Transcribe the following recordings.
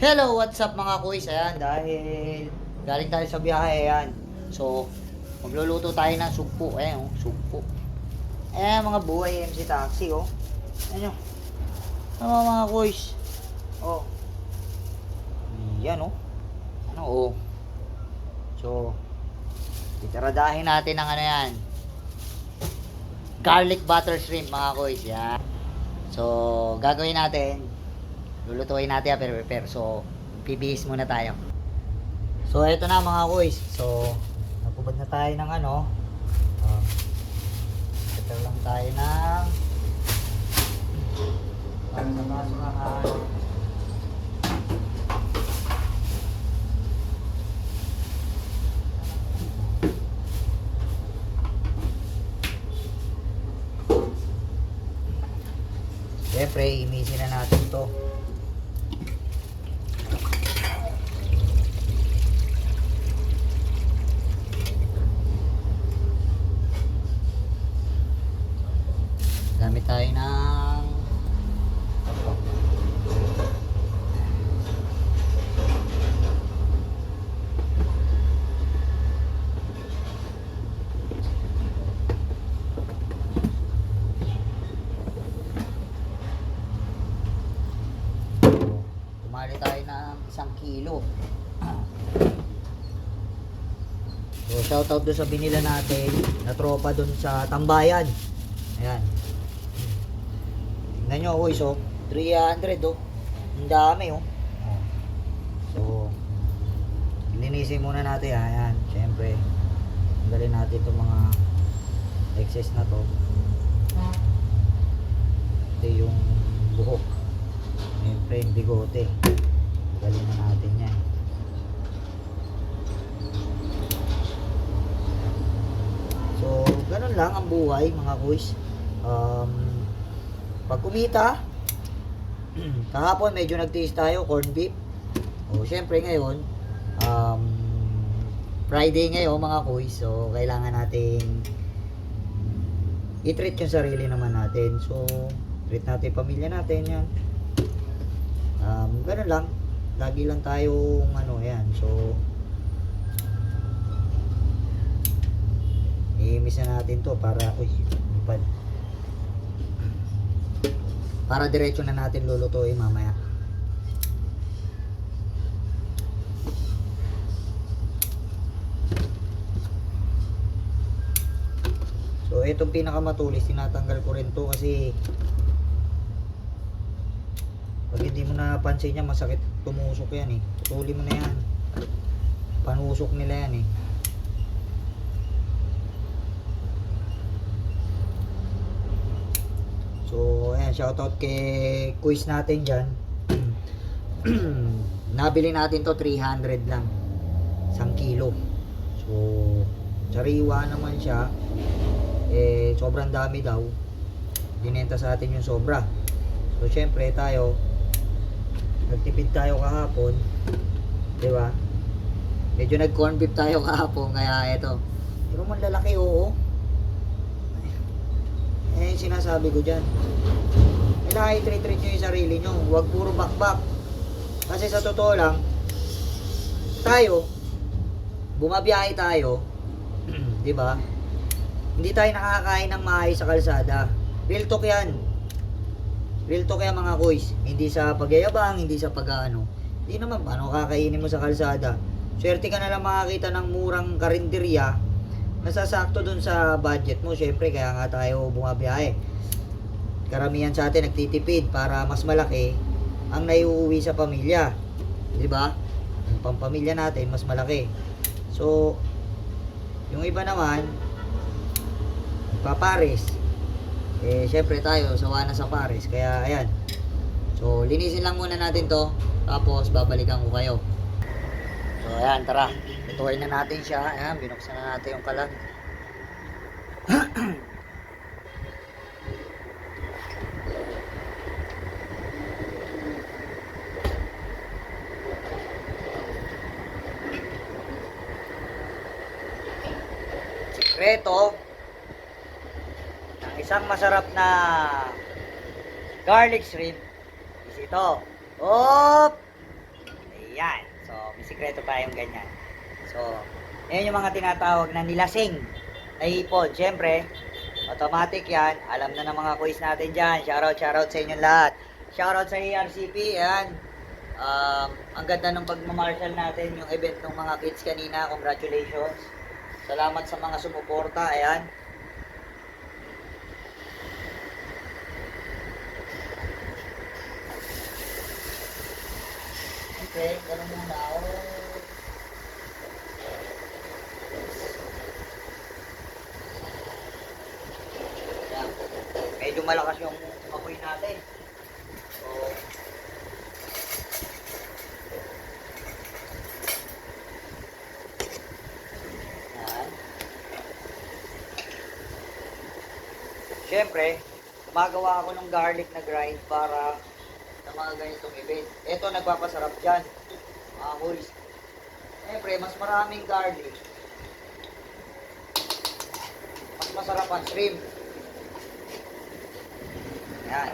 Hello, what's up mga kuys? Ayan, dahil galing tayo sa biyahe, ayan. So, magluluto tayo ng sugpo. Ayan, oh, sugpo. Ayan, mga buhay MC Taxi, oh. Ayan, oh. Ano mga kuys? Oh. Yan, oh. Ano, oh. So, itaradahin natin ang ano yan. Garlic butter shrimp, mga kuys. Yan. So, gagawin natin, lulutuin natin pero prepare. So, bibihis muna tayo. So, ito na mga kuys. So, napubad na tayo ng ano. Uh, prepare lang tayo ng para sa basurahan. Siyempre, imisin na natin to. Tayo ng Tumali tayo ng isang kilo. So, shoutout doon sa binila natin na tropa doon sa Tambayan. Ayan. Tingnan nyo, boys, oh. 300, oh. Ang dami, oh. Oh. So, linisin muna natin, ah. ayan. Siyempre, tanggalin natin itong mga excess na to. Ito yung buhok. Siyempre, yung bigote. Tanggalin na natin yan. So, ganun lang ang buhay mga kuys. Um, pag kumita, kahapon medyo nagtiis tayo, corn beef. O, syempre ngayon, um, Friday ngayon mga kuys. So, kailangan nating i-treat yung sarili naman natin. So, treat natin pamilya natin yan. Um, ganun lang. Lagi lang tayong ano, yan. So, i-miss na natin to para, uy, lipad. Para diretso na natin lulutuin mamaya. So, itong pinakamatulis, tinatanggal ko rin to kasi pag hindi mo napansin yan, masakit tumusok yan eh. Putuli mo na yan. Panusok nila yan eh. So, ayan, shoutout kay quiz natin dyan. Nabili natin to 300 lang. Isang kilo. So, sariwa naman siya. Eh, sobrang dami daw. Binenta sa atin yung sobra. So, syempre tayo, nagtipid tayo kahapon. Di ba? Medyo nag-corn beef tayo kahapon, kaya eto. Pero man lalaki, oo. Eh, sinasabi ko dyan. Kailangan i-treat-treat nyo yung sarili nyo. Huwag puro bakbak. Kasi sa totoo lang, tayo, bumabiyahe tayo, di ba? Hindi tayo nakakain ng maayos sa kalsada. Real talk yan. Real talk yan mga kuys. Hindi sa pagyayabang, hindi sa pag-ano. Hindi naman, paano kakainin mo sa kalsada? Swerte ka na lang makakita ng murang karinderya nasasakto dun sa budget mo. Syempre, kaya nga tayo bumabiyahe. Karamihan sa atin nagtitipid para mas malaki ang naiuwi sa pamilya. Di ba? Ang pampamilya natin mas malaki. So, yung iba naman, papares. Eh, syempre tayo, sawa na sa pares. Kaya, ayan. So, linisin lang muna natin to. Tapos, babalikan ko kayo. So, ayan, tara. Lutuin na natin siya. Ayan, binuksan na natin yung kalan. Sikreto ng isang masarap na garlic shrimp is ito. Op! sikreto tayong ganyan. So, yan yung mga tinatawag na nilasing na ipon. Siyempre, automatic yan. Alam na ng mga quiz natin dyan. Shoutout, shoutout sa inyong lahat. Shoutout sa ARCP. Yan. Um, ang ganda ng pagmamarshal natin, yung event ng mga kids kanina. Congratulations. Salamat sa mga sumuporta. Ayan. Okay, ganun muna ako. Ayan. Medyo malakas yung apoy natin. So, Yan. Siyempre, gumagawa ako ng garlic na grind para sa mga ganitong event. Ito, nagpapasarap dyan. Mga boys. Siyempre, mas maraming garlic. Mas masarap ang shrimp. Yan.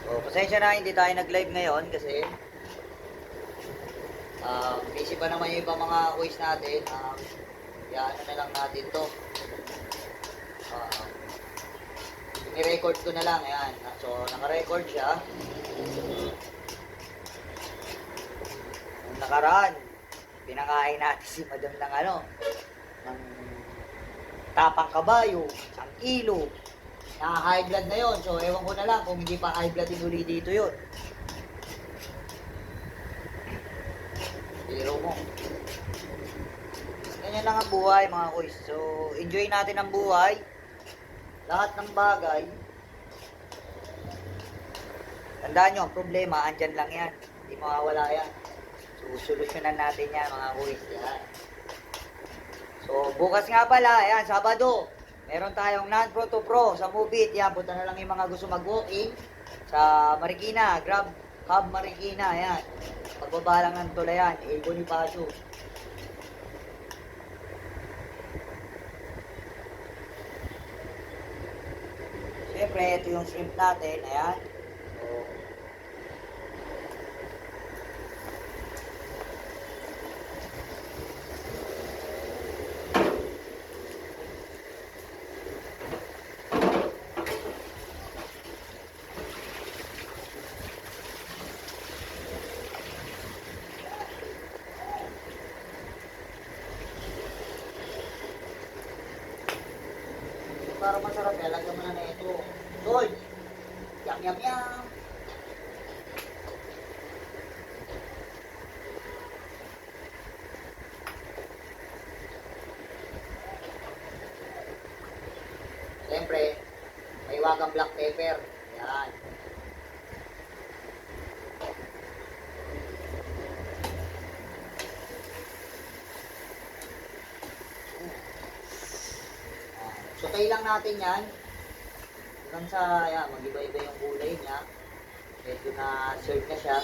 So, pasensya na, hindi tayo nag-live ngayon kasi ah busy pa naman yung ibang mga quiz natin. Um, yan na lang natin to. Ah, ni-record ko na lang, ayan. So, naka-record siya. Nung nakaraan, pinakain natin si madam ng ano, ng tapang kabayo, isang kilo. Naka-high blood na yon So, ewan ko na lang kung hindi pa high blood uli dito yon Biro mo. Ganyan lang ang buhay mga kuys. So, enjoy natin ang buhay lahat ng bagay, tandaan nyo, ang problema, andyan lang yan. Hindi mawawala yan. So, solusyonan natin yan, mga kuys. Yan. So, bukas nga pala, yan, Sabado, meron tayong non-pro to pro sa Mubit. Yan, punta na lang yung mga gusto mag-walking sa Marikina, Grab Hub Marikina, yan. Pagbaba lang ng tulayan, El Bonifacio. Siyempre, ito yung shrimp natin. Ayan. So, para masarap, lalagyan mo na na ito. Tol! Yum! Siyempre, may wagang black pepper. Yan. Sutay lang natin yan. Hanggang sa, yan, mag-iba-iba yung kulay niya. Medyo na serve na siya.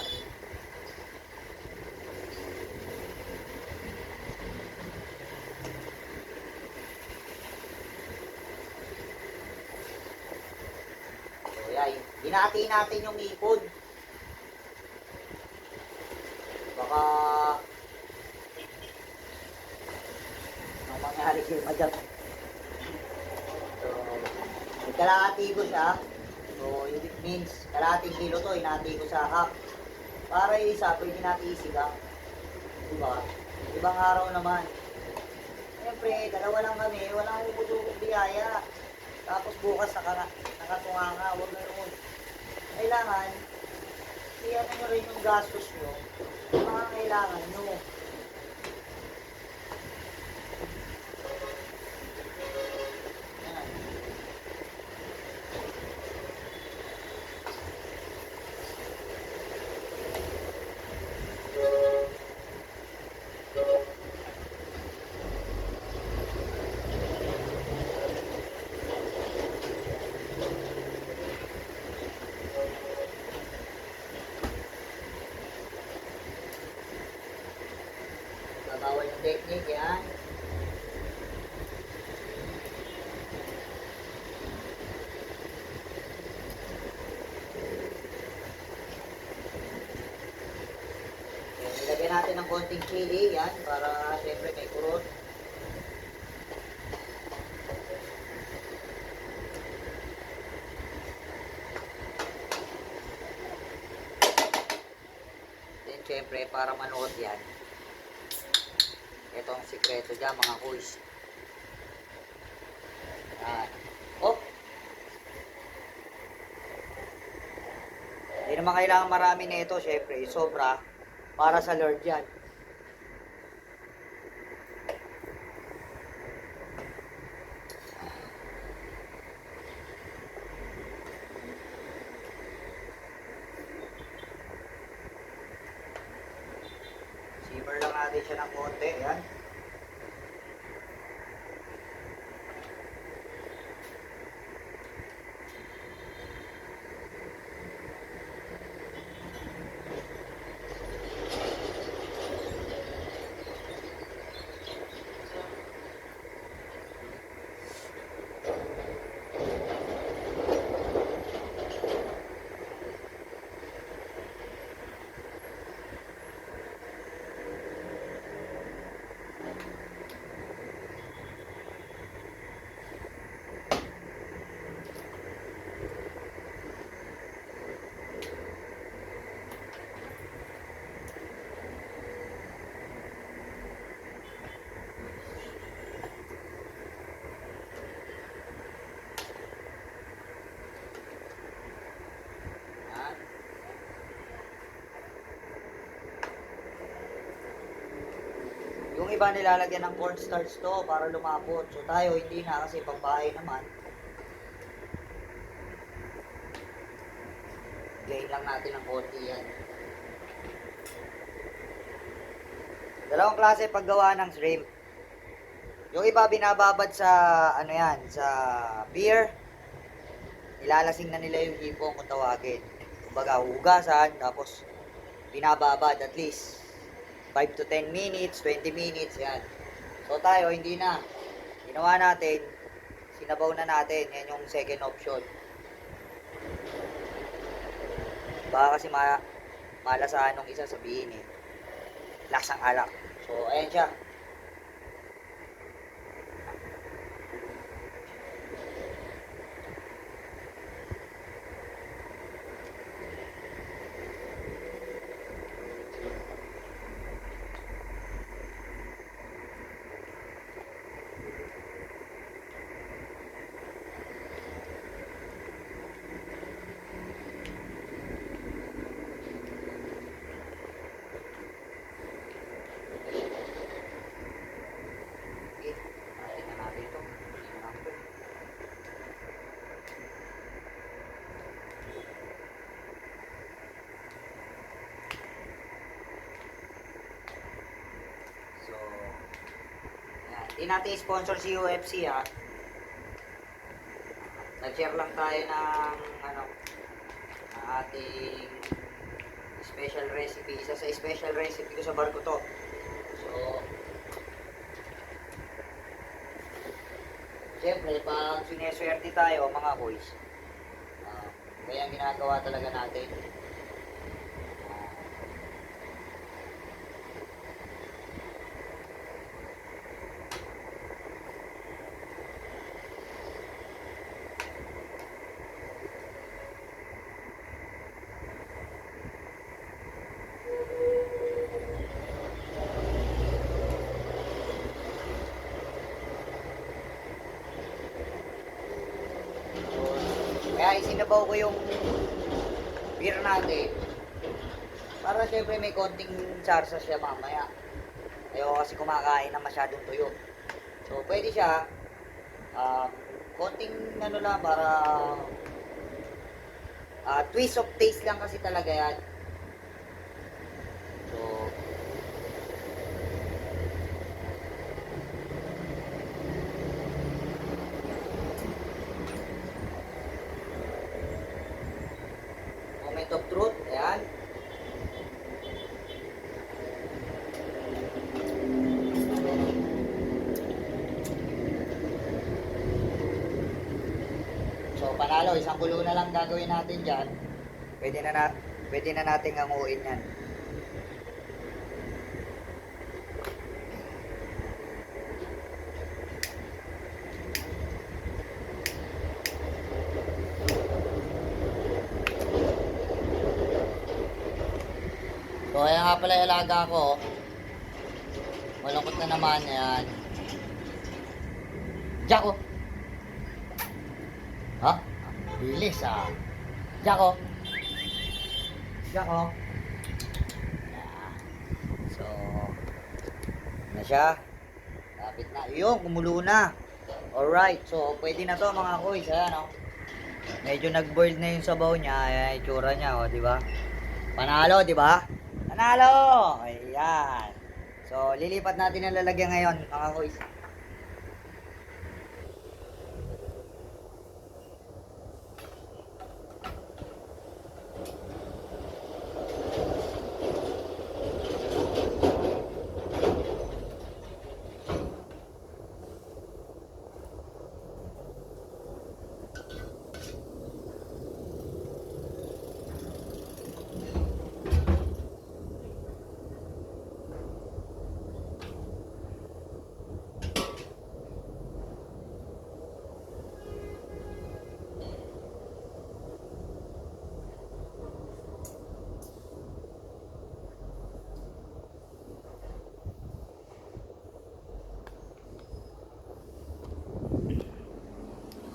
So, natin yung ipon. Baka ang mangyari kay madam. So, kalahati ko siya. So, it means, kalahating kilo to, inati ko sa half. Para yung isa, pwede natin isigang. Diba? Ibang araw naman. Siyempre, dalawa lang kami, wala akong puputulong biyaya. Tapos bukas naka, nakatunga nga, huwag na yun. Kailangan, iyan nyo rin yung gastos nyo. Mga kailangan nyo. Yan. Babawal yung technique, yan. natin ng konting chili, yan, para syempre may kurot. Then syempre, para manood yan, ito ang sikreto dyan mga kuys. Yan. Oh! Hindi naman kailangan marami na ito, syempre, sobra para sa Lord yan. Simmer lang natin siya ng konti. Yan. Yung iba nilalagyan ng cornstarch to para lumapot. So tayo hindi na kasi pambahay naman. Gain lang natin ng konti yan. Dalawang klase paggawa ng shrimp. Yung iba binababad sa ano yan, sa beer. Nilalasing na nila yung hipong kung tawagin. Kumbaga, hugasan, tapos binababad at least 5 to 10 minutes, 20 minutes, yan. So tayo, hindi na. Ginawa natin, sinabaw na natin, yan yung second option. Baka kasi ma malasahan nung isa sabihin eh. Lasang alak. So, ayan siya. Okay, natin na natin ito. Hindi na natin. So, yan. Hindi natin sponsor si UFC ha. Nag-share lang tayo ng ano, ng ating special recipe. Isa sa special recipe ko sa barko to. So, Siyempre, pag sineswerte tayo, mga boys, ah, kaya ginagawa talaga natin. ah, Isinabaw ko yung beer natin para syempre may konting sarsa siya mamaya. Ayoko kasi kumakain na masyadong tuyo. So pwede siya um, konting ano lang para ah, twist of taste lang kasi talaga yan. panalo, isang kulo na lang gagawin natin dyan. Pwede na, na pwede na natin anguin yan. So, ayan nga pala yung alaga ko. Malungkot na naman yan. Jack, oh. Ha? Bilis, ah. Jack, oh. Jack, oh. So, na siya. Lapit na. Yun, kumulo na. Alright, so pwede na to mga kuys. Ayan, oh. Medyo nag-boil na yung sabaw niya. Ayan, yung tsura niya, oh, di ba? Panalo, di ba? Panalo! Ayan. So, lilipat natin ang lalagyan ngayon, mga kuys.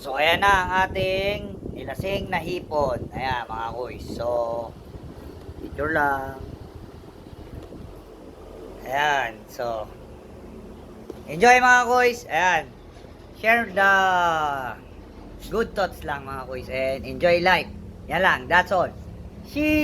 So, ayan na ang ating nilasing na hipon. Ayan, mga kuys. So, picture lang. Ayan, so, enjoy mga kuys. Ayan, share the good thoughts lang mga kuys. And enjoy life. Yan lang, that's all. See